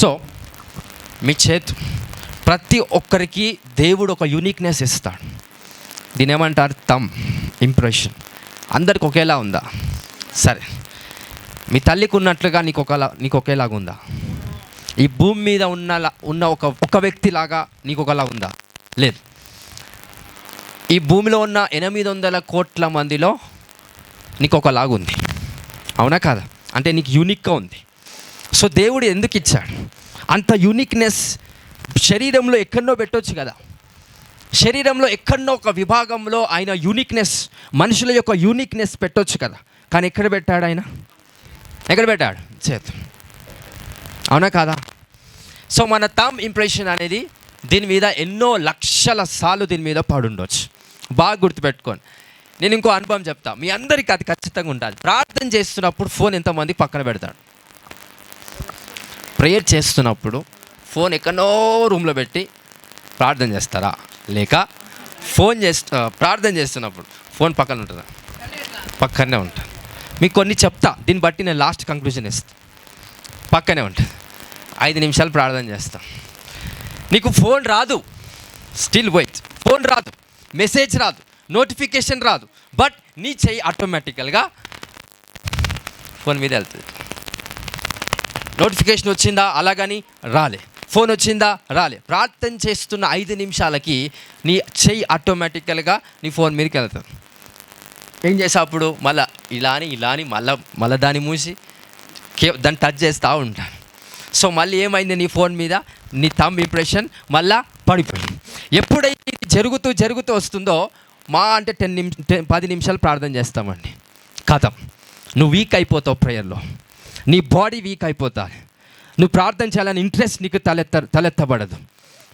So మీ చేతు ప్రతి ఒక్కరికి దేవుడు ఒక యూనిక్నెస్ ఇస్తాడు. దీని ఏమంటారు తమ్ ఇంప్రెషన్ అందరికి ఒకేలా ఉందా? సరే. మీ తల్లికి ఉన్నట్లుగా నీకు ఒకలా నీకు ఒకేలాగా ఉందా? ఈ భూమి మీద ఉన్న ఉన్న ఒక ఒక వ్యక్తిలాగా నీకు ఒకలా ఉందా? లేదు. ఈ భూమిలో ఉన్న ఎనిమిది వందల కోట్ల మందిలో నీకు ఒకలాగా ఉంది అవునా కాదా? అంటే నీకు యూనిక్గా ఉంది. సో దేవుడు ఎందుకు ఇచ్చాడు? అంత యూనిక్నెస్ శరీరంలో ఎక్కడో పెట్టొచ్చు కదా. శరీరంలో ఎక్కడో ఒక విభాగంలో ఆయన యూనిక్నెస్ మనుషుల యొక్క యూనిక్నెస్ పెట్టవచ్చు కదా. కానీ ఎక్కడ పెట్టాడు ఆయన? ఎక్కడ పెట్టాడు? చేత. అవునా కాదా? సో మన థమ్ ఇంప్రెషన్ అనేది దీని మీద ఎన్నో లక్షల సార్లు దీని మీద పడుండొచ్చు. బాగా గుర్తుపెట్టుకోండి. నేను ఇంకో అనుభవం చెప్తా. మీ అందరికీ అది ఖచ్చితంగా ఉండాలి. ప్రార్థన చేస్తున్నప్పుడు ఫోన్ ఎంతమంది పక్కన పెడతాడు. ప్రేయర్ చేస్తున్నప్పుడు ఫోన్ ఎక్కడో రూమ్లో పెట్టి ప్రార్థన చేస్తారా? లేక ఫోన్ చేస్తు ప్రార్థన చేస్తున్నప్పుడు ఫోన్ పక్కన ఉంటుందా? పక్కనే ఉంటుంది. మీకు కొన్ని చెప్తా దీన్ని బట్టి నేను లాస్ట్ కంక్లూజన్ ఇస్తాను పక్కనే ఉంటుంది. ఐదు నిమిషాలు ప్రార్థన చేస్తాం. నీకు ఫోన్ రాదు. Still wait. ఫోన్ రాదు. మెసేజ్ రాదు. నోటిఫికేషన్ రాదు. బట్ నీ చెయ్యి ఆటోమేటికల్గా ఫోన్ మీద వెళ్తుంది. నోటిఫికేషన్ వచ్చిందా? అలాగని రాలే. ఫోన్ వచ్చిందా? రాలే. ప్రార్థన చేస్తున్న ఐదు నిమిషాలకి నీ చెయ్యి ఆటోమేటికల్గా నీ ఫోన్ మీదకి వెళ్తుంది. ఏం చేసా అప్పుడు? మళ్ళా ఇలా అని ఇలా అని మళ్ళా మళ్ళా దాన్ని మూసి కే దాన్ని టచ్ చేస్తూ ఉంటాను. సో మళ్ళీ ఏమైంది నీ ఫోన్ మీద? నీ థమ్ ఇంప్రెషన్ మళ్ళా పడిపోయింది. ఎప్పుడైతే ఇది జరుగుతూ జరుగుతూ వస్తుందో మా అంటే టెన్ నిమిషం టెన్ పది నిమిషాలు ప్రార్థన చేస్తామండి. కథం. నువ్వు వీక్ అయిపోతావు ప్రేయర్లో నీ బాడీ వీక్ అయిపోతారు. నువ్వు ప్రార్థన చేయాలని ఇంట్రెస్ట్ నీకు తలెత్త తలెత్తబడదు.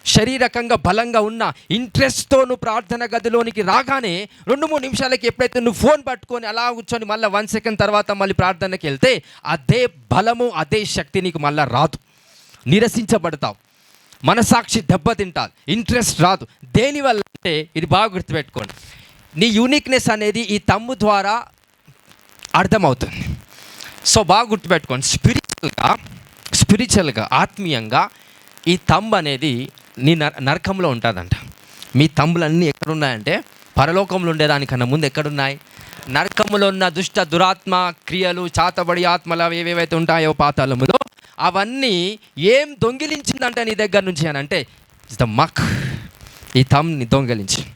శరీరకంగా బలంగా ఉన్న ఇంట్రెస్ట్తో నువ్వు ప్రార్థన గదిలోనికి రాగానే రెండు మూడు నిమిషాలకి ఎప్పుడైతే నువ్వు ఫోన్ పట్టుకొని అలా కూర్చొని మళ్ళీ వన్ సెకండ్ తర్వాత మళ్ళీ ప్రార్థనకి వెళ్తే అదే బలము అదే శక్తి నీకు మళ్ళీ రాదు. నిరసించబడతావు. మనసాక్షి దెబ్బతింటాది ఇంట్రెస్ట్ రాదు. దేనివల్ల అంటే ఇది బాగా గుర్తుపెట్టుకోండి. నీ యూనిక్నెస్ అనేది ఈ తమ్ము ద్వారా అర్థమవుతుంది. సో బాగా గుర్తుపెట్టుకోండి. స్పిరిచువల్గా స్పిరిచువల్గా ఆత్మీయంగా ఈ తంబ్ అనేది నీ నర నరకంలో ఉంటుందంట. మీ తంబులన్నీ ఎక్కడున్నాయంటే పరలోకంలో ఉండేదానికన్నా ముందు ఎక్కడున్నాయి? నరకములో ఉన్న దుష్ట దురాత్మ క్రియలు చాతబడి ఆత్మలు అవి ఏవేవైతే ఉంటాయో పాతాళములో అవన్నీ ఏం దొంగిలించిందంటే నీ దగ్గర నుంచి అని అంటే ద మక్ ఈ తమ్ని దొంగిలించింది.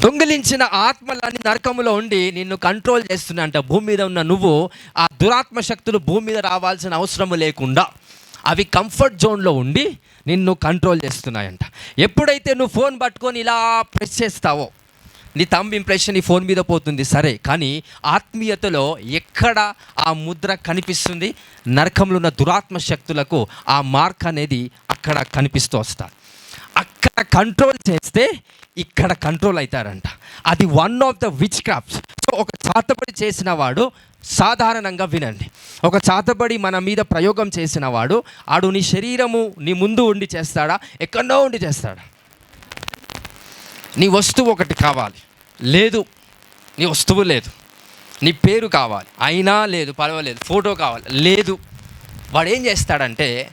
దొంగిలించిన ఆత్మలన్నీ నరకములో ఉండి నిన్ను కంట్రోల్ చేస్తున్నాయంట భూమి మీద ఉన్న నువ్వు ఆ దురాత్మ శక్తులు భూమి మీద రావాల్సిన అవసరం లేకుండా అవి కంఫర్ట్ జోన్లో ఉండి నిన్ను కంట్రోల్ చేస్తున్నాయంట. ఎప్పుడైతే నువ్వు ఫోన్ పట్టుకొని ఇలా ప్రెస్ చేస్తావో నీ తంబ్ ఇంప్రెషన్ నీ ఫోన్ మీద పోతుంది సరే. కానీ ఆత్మీయతలో ఎక్కడ ఆ ముద్ర కనిపిస్తుంది? నరకంలో ఉన్న దురాత్మ శక్తులకు ఆ మార్క్ అనేది అక్కడ కనిపిస్తూ వస్తారు కంట్రోల్ చేస్తే ఇక్కడ కంట్రోల్ అవుతారంట. అది one of the witchcrafts so ఒక చాతబడి చేసిన వాడు సాధారణంగా వినండి. ఒక చాతబడి మన మీద ప్రయోగం చేసిన వాడు ఆడు నీ శరీరము నీ ముందు ఉండి చేస్తాడా? ఎక్కడో ఉండి చేస్తాడా? నీ వస్తువు ఒకటి కావాలి. లేదు. నీ వస్తువు లేదు. నీ పేరు కావాలి. అయినా లేదు పర్వాలేదు. ఫోటో కావాలి. లేదు. వాడు ఏం చేస్తాడంటే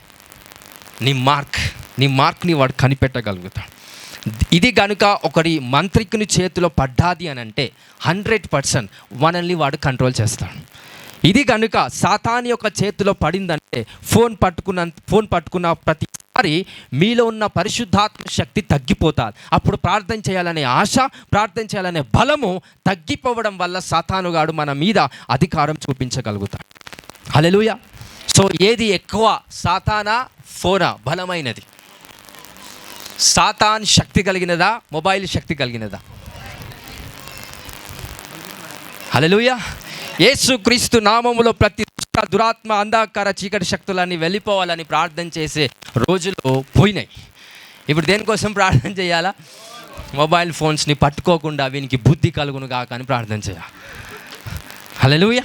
నీ మార్క్ నీ మార్క్ని వాడు కనిపెట్టగలుగుతాడు. ఇది కనుక ఒకరి మంత్రికుని చేతిలో పడ్డాది అని అంటే హండ్రెడ్ పర్సెంట్ మనల్ని వాడు కంట్రోల్ చేస్తాడు. ఇది కనుక సాతాని యొక్క చేతిలో పడిందంటే ఫోన్ పట్టుకున్న ఫోన్ పట్టుకున్న ప్రతిసారి మీలో ఉన్న పరిశుద్ధాత్మ శక్తి తగ్గిపోతుంది. అప్పుడు ప్రార్థన చేయాలనే ఆశ ప్రార్థన చేయాలనే బలము తగ్గిపోవడం వల్ల సాతానుగాడు మన మీద అధికారం చూపించగలుగుతాడు. హలెలుయ సో ఏది ఎక్కువ సాతానా? ఫోనా? బలమైనది. సాతాన్ శక్తి కలిగినదా? మొబైల్ శక్తి కలిగినదా? హలలుయ యేసు క్రీస్తు నామములో ప్రతి దురాత్మ అంధాకార చీకటి శక్తులన్నీ వెళ్ళిపోవాలని ప్రార్థన చేసే రోజులు పోయినాయి. ఇప్పుడు దేనికోసం ప్రార్థన చేయాలా? మొబైల్ ఫోన్స్ని పట్టుకోకుండా వీనికి బుద్ధి కలుగును కాక అని ప్రార్థన చేయాలి? హలలుయ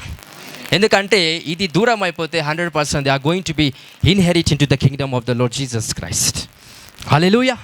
ఎందుకంటే ఇది దూరం అయిపోతే hundred percent they are going to be inherit into the kingdom of the Lord Jesus Christ. Hallelujah